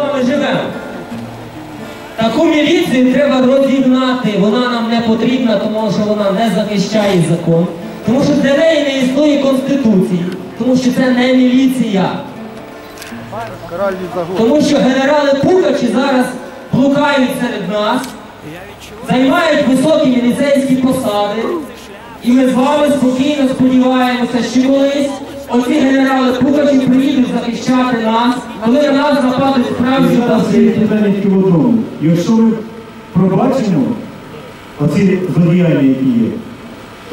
вами живемо. Таку міліцію треба розігнати. Вона нам не потрібна, тому що вона не захищає закон. Тому що для неї не існує конституції, тому що це не міліція. Тому що генерали Пукачі зараз блукають серед нас, займають високі міліцейські посади. І ми з вами спокійно сподіваємося, що колись оці генерали Пукачі приїдуть захищати нас, коли на нас нападуть справді є питання тільки в одному. Якщо ми пробачимо оці злодіяння, які є,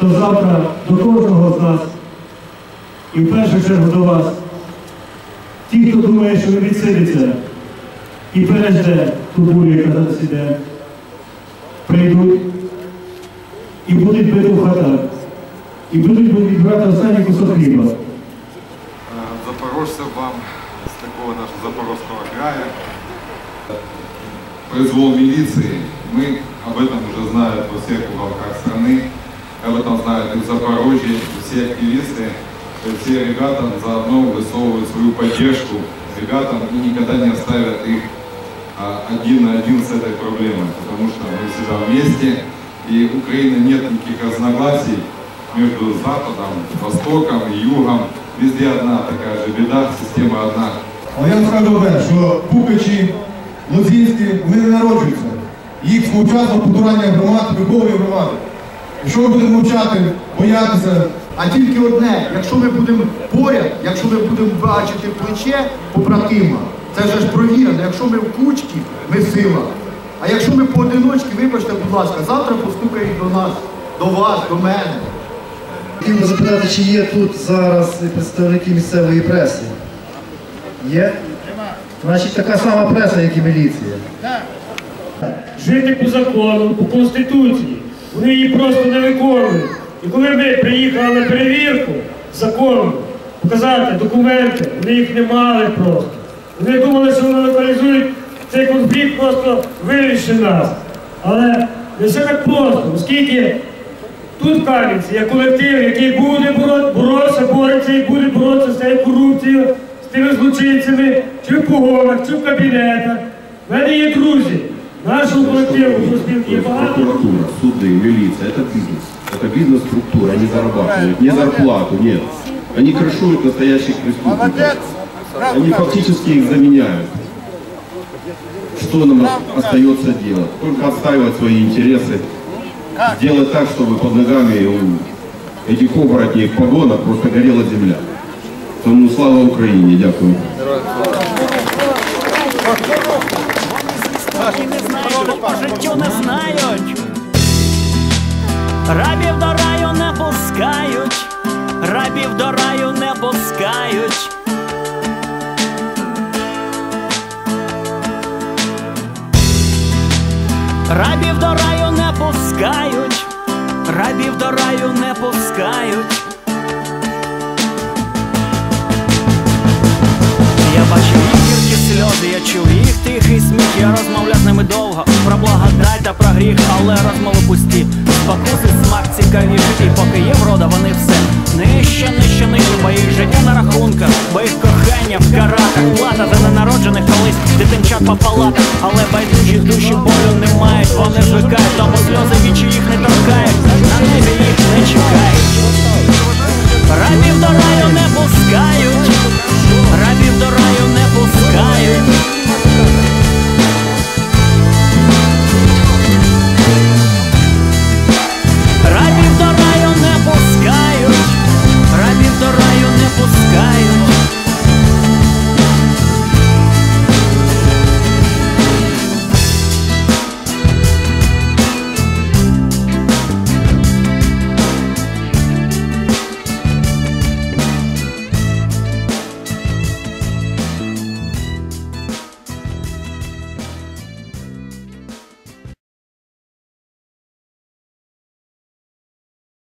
то завтра до кожного з нас, і в першу чергу до вас, ті, хто думає, що він відсидиться і пережде ту бурю, яка зараз іде, прийдуть і будуть бити в хатах, і будуть відбирати останній кусок хліба. Запорожцев вам с такого нашего запорожского края. Произвол милиции. Мы об этом уже знают во всех уголках страны. Об этом знают и в Запорожье, и все активисты. И все ребята заодно высовывают свою поддержку ребятам и никогда не оставят их а, один на один с этой проблемой. Потому что мы всегда вместе. И Украины нет никаких разногласий между Западом, Востоком и Югом. Везде одна такая же беда, система одна. Але я вам скажу одне, що Пукачі, Лозінські, вони не народжуються. Їх своєчасно потурання громад виховує громади. Якщо ми будемо мовчати, боятися, А тільки одне, якщо ми будемо поряд, якщо ми будемо бачити плече побратима, це вже ж провірено. Якщо ми в кучці, ми сила. А якщо ми поодиночки, вибачте, будь ласка, завтра постукають до нас, до вас, до мене. Хотів би запитати, чи є тут зараз представники місцевої преси? Є? Значить, така сама преса, як і міліція. жити по закону, по конституції. Вони її просто не виконують. І коли ми приїхали на перевірку закону, показати документи, вони їх не мали просто. Вони думали, що вони локалізують цей конфлікт, просто вирішить нас. Але не все так просто, оскільки тут в Кам'янці є колектив, який буде боро- боротися, бореться і буде боротися з цією корупцією, з тими злочинцями, чи в погонах, чи в кабінетах. У мене є друзі. Нашого колективу профспілки є багато. Прокуратура, суды, милиция – это бизнес. Это бизнес-структура, они зарабатывают. Не зарплату, нет. Они крышуют настоящих преступников. Они фактически их заменяют. Что нам остается делать? Только отстаивать свои интересы. Сделать так, чтобы под ногами у этих оборотней в погонах просто горела земля. Тому слава Україні, дякую. життю не знають. Рабів до раю не пускають, рабів до раю не пускають. Рабів до раю не пускають, рабів до раю не пускають. Я бачив їх гіркі сльози, я чув їх тихий сміх, я розмовляв з ними довго. Про благодать та про гріх, але розмови пусті. Спокуси смак цікавіший, і поки є врода, вони все нижче, нижче, нижче, бо їх життя на рахунках, бо їх кохання в каратах, плата за дитинчат по палатах, але байдужі душі болю не мають, вони звикають, тому сльози вічі їх не торкають, на небі їх не чекають.